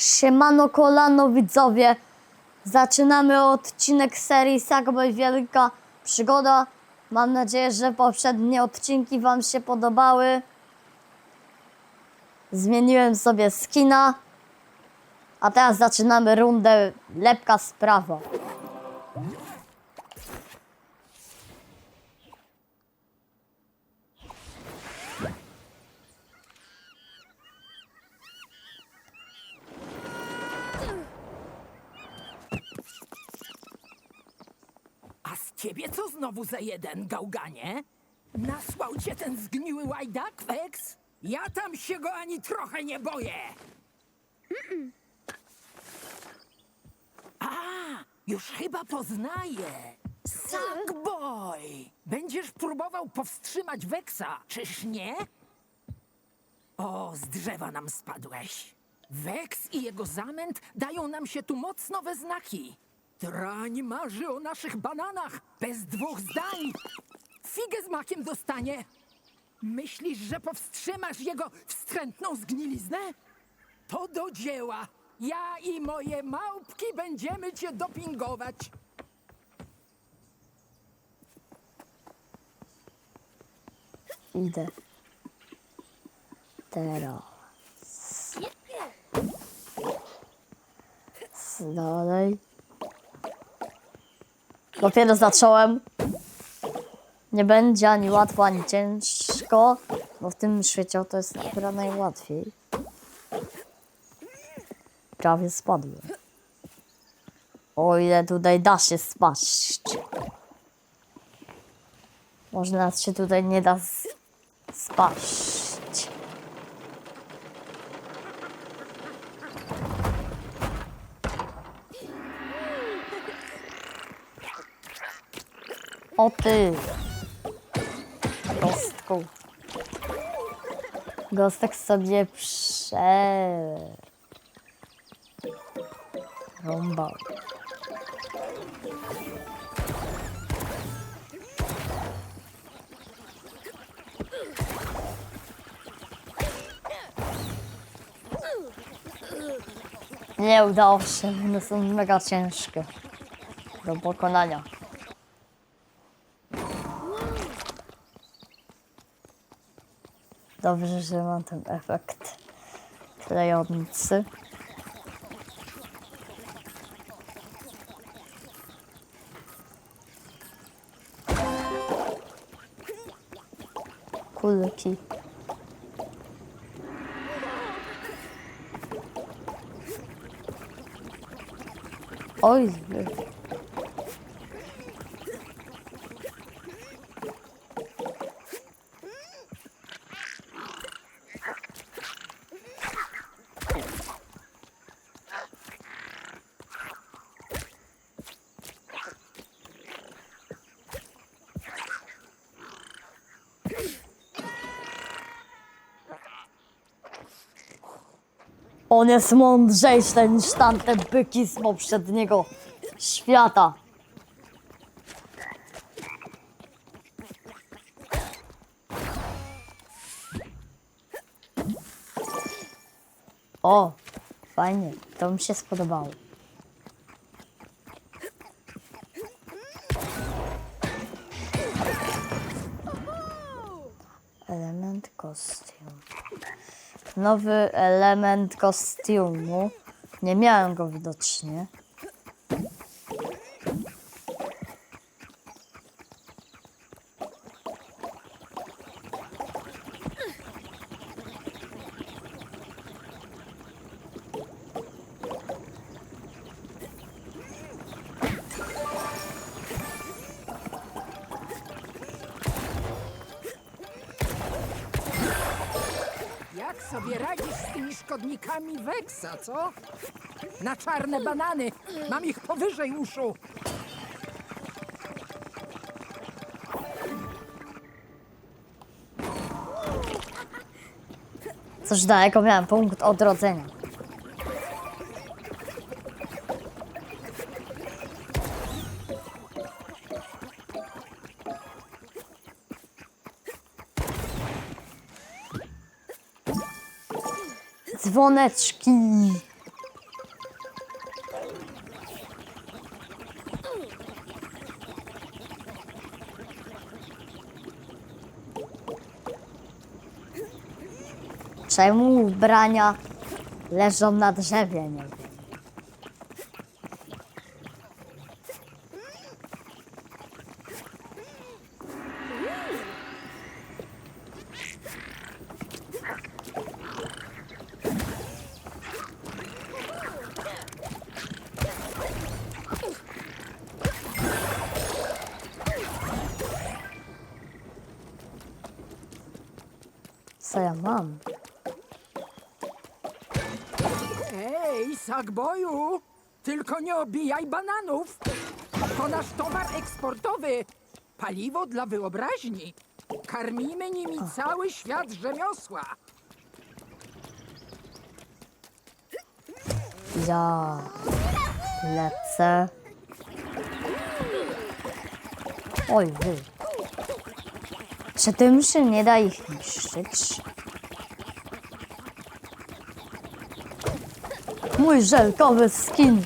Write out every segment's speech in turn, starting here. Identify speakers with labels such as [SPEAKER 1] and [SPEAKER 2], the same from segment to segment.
[SPEAKER 1] Siemano kolano widzowie. Zaczynamy odcinek serii Sackboy Wielka Przygoda. Mam nadzieję, że poprzednie odcinki Wam się podobały. Zmieniłem sobie skina. A teraz zaczynamy rundę lepka sprawa.
[SPEAKER 2] Ciebie co znowu za jeden, gałganie? Nasłał cię ten zgniły łajdak, Wex? Ja tam się go ani trochę nie boję. A, już chyba poznaję. Sackboy! Będziesz próbował powstrzymać Wexa, czyż nie? O, z drzewa nam spadłeś. Wex i jego zamęt dają nam się tu mocno we znaki. Drań marzy o naszych bananach, bez dwóch zdań. Figę z makiem dostanie. Myślisz, że powstrzymasz jego wstrętną zgniliznę? To do dzieła. Ja i moje małpki będziemy cię dopingować.
[SPEAKER 1] Idę. Teraz. Dalej. Dopiero zacząłem. Nie będzie ani łatwo, ani ciężko, bo w tym świecie to jest chyba najłatwiej. Prawie spadłem. O ile tutaj da się spaść. Może nas się tutaj nie da spaść. O ty! Gostku. Gostek sobie prze... Rąbał. Nie udało się, one są mega ciężkie do pokonania. Dobrze, że mam ten efekt klejący. Kulki. Oj, on jest mądrzejszy niż tamte byki z poprzedniego świata. O, fajnie, to mi się spodobało. Element kostium. Nowy element kostiumu. Nie miałem go widocznie.
[SPEAKER 2] Sobie radzisz z tymi szkodnikami Wexa, co? Na czarne banany. Mam ich powyżej uszu.
[SPEAKER 1] Coś daleko miałem punkt odrodzenia. dzwoneczki. Czemu ubrania leżą na drzewie? Nie? Co ja mam?
[SPEAKER 2] Ej, Sackboyu! Tylko nie obijaj bananów! To nasz towar eksportowy! Paliwo dla wyobraźni! Karmimy nimi cały świat rzemiosła!
[SPEAKER 1] Ja lecę. Oj, wy. Czy tym się nie da ich niszczyć? Mój żelkowy skin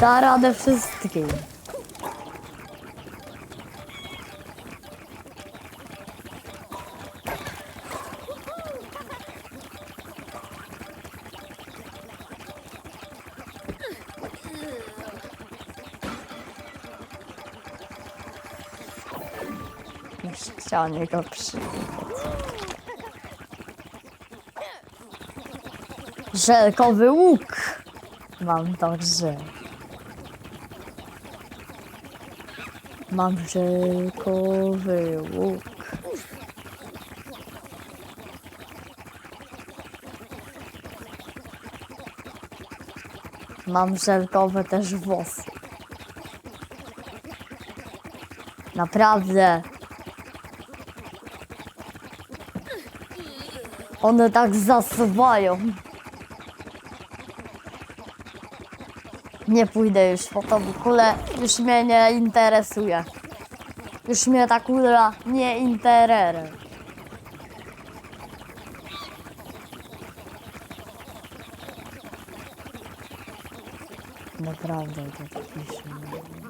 [SPEAKER 1] da radę wszystkim. Już chciałam jego przywitać. Żelkowy łuk. Mam także. Mam żelkowy łuk. Mam żelkowe też włosy. Naprawdę. One tak zasuwają. Nie pójdę już po tą kulę, już mnie nie interesuje. Już mnie ta kula nie interesuje. Naprawdę to tak pisze.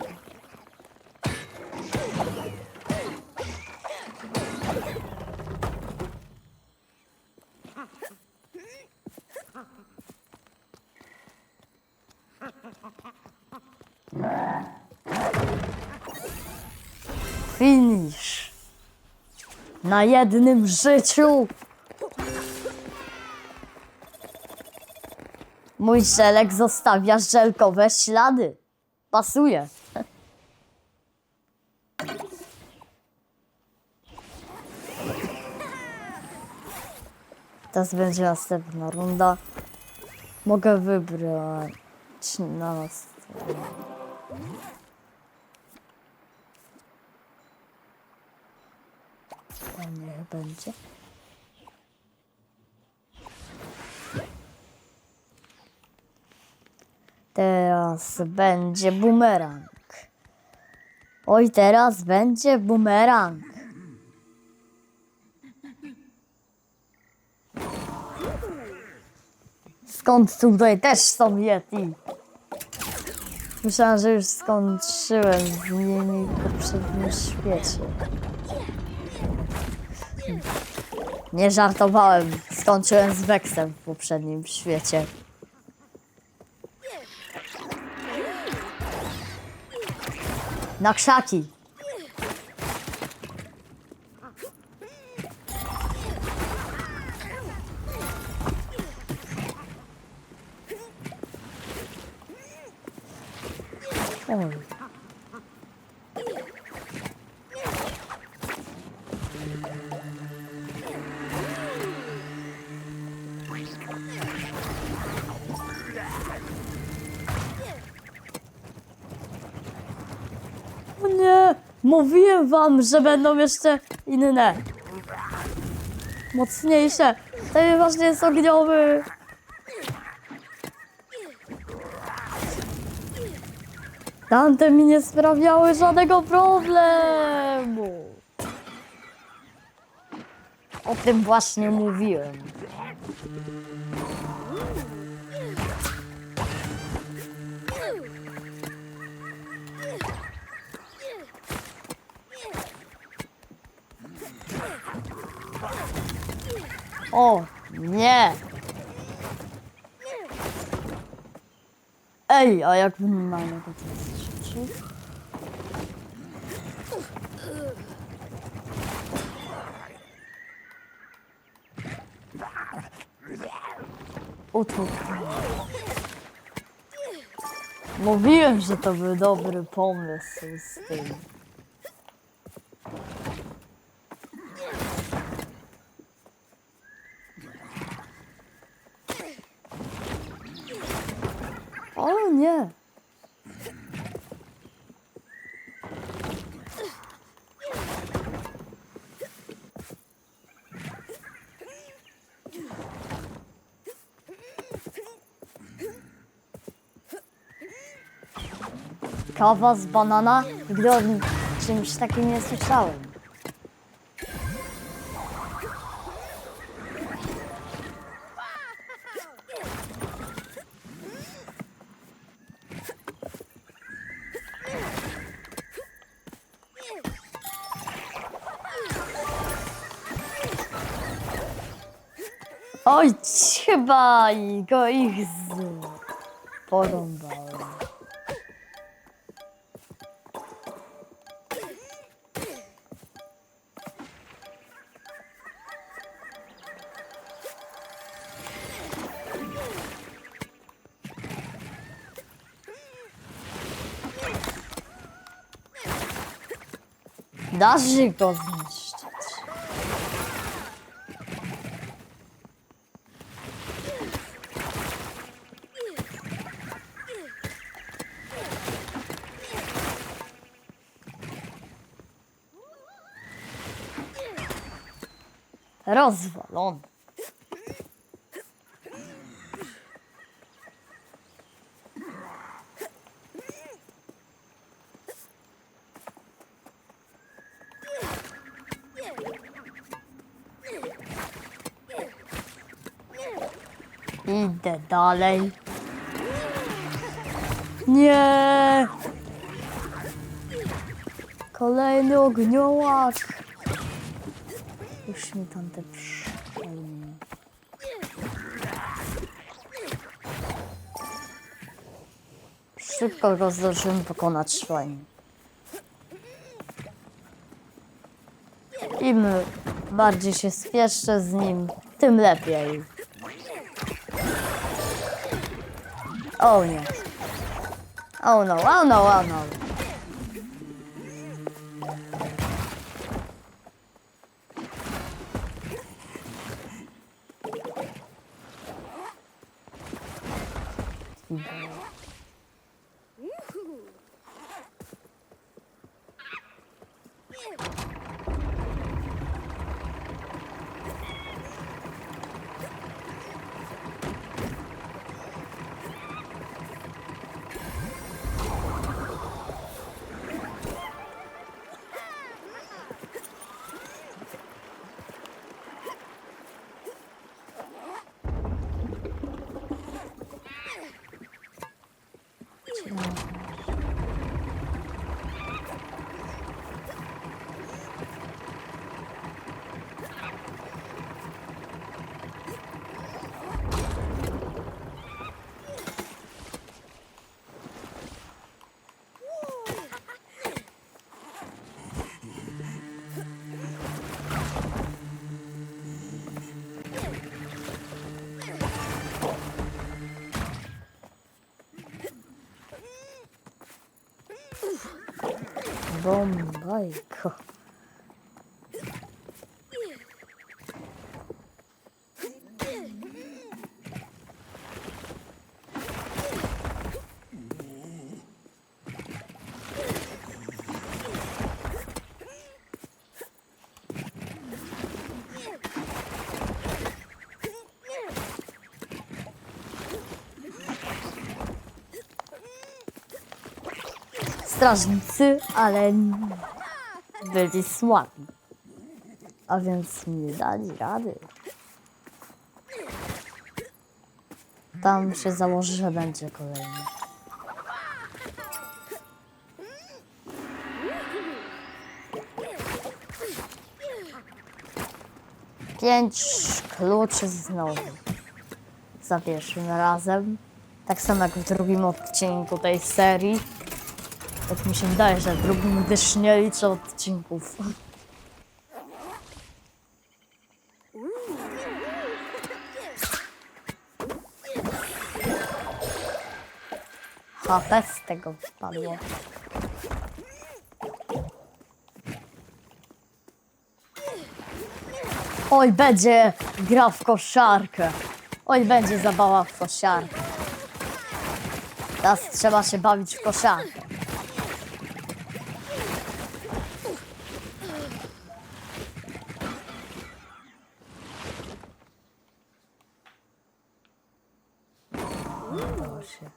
[SPEAKER 1] Finish. Na jednym życiu. Mój żelek zostawia żelkowe ślady. Pasuje. Teraz będzie następna runda. Mogę wybrać na następną. Niech będzie. Teraz będzie bumerang. Oj, teraz będzie bumerang. Skąd tutaj też są Yeti? Myślałam, że już skończyłem z nimi w poprzednim świecie. Nie żartowałem. Skończyłem z Vexem w poprzednim świecie. Na krzaki. Oj. Mówiłem wam, że będą jeszcze inne. Mocniejsze. Ten właśnie jest ogniowy. Tamte mi nie sprawiały żadnego problemu. O tym właśnie mówiłem. O, nie! Ej, a jak mamy to trzeci? Utwór. Mówiłem, że to był dobry pomysł z tym. O nie! Kawa z banana? Nigdy o czymś takim nie słyszałem. Oj, chyba go ich z... porąbałem. Darzy go zniszczyć. Rozwalony. Idę dalej. Nie! Kolejny ogniołak. Już mi tam te. Szybko go zdążyłem pokonać. Im bardziej się spieszę z nim, tym lepiej. Oh nie. Oh no, oh no, oh no. ボンバイか。Strażnicy, ale byli słabi. A więc nie dali rady. Tam się założy, że będzie kolejny. Pięć kluczy znowu. Za pierwszym razem. Tak samo jak w drugim odcinku tej serii. Tak mi się wydaje, że w drugim gdyż nie liczę odcinków. HP z tego wypadło. Oj, będzie gra w koszarkę. Oj, będzie zabawa w koszarkę. Teraz trzeba się bawić w koszarkę. Bursche.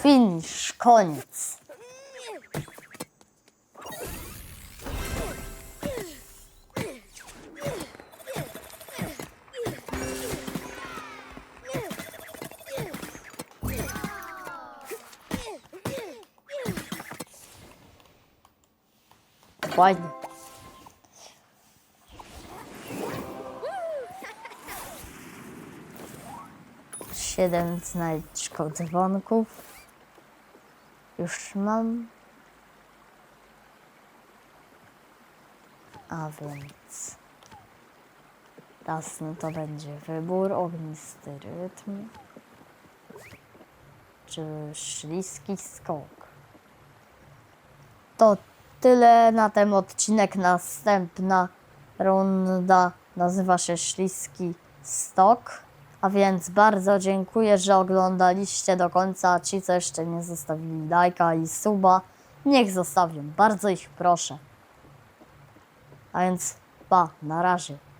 [SPEAKER 1] Finch Konz. Ładnie. Siedem znajdź dzwonków. Już mam. A więc. Raz to będzie wybór, ognisty rytm. Czy śliski skok. To tyle na ten odcinek. Następna runda nazywa się Śliski Stok. A więc bardzo dziękuję, że oglądaliście do końca. Ci, co jeszcze nie zostawili lajka i suba, niech zostawią. Bardzo ich proszę. A więc pa, na razie.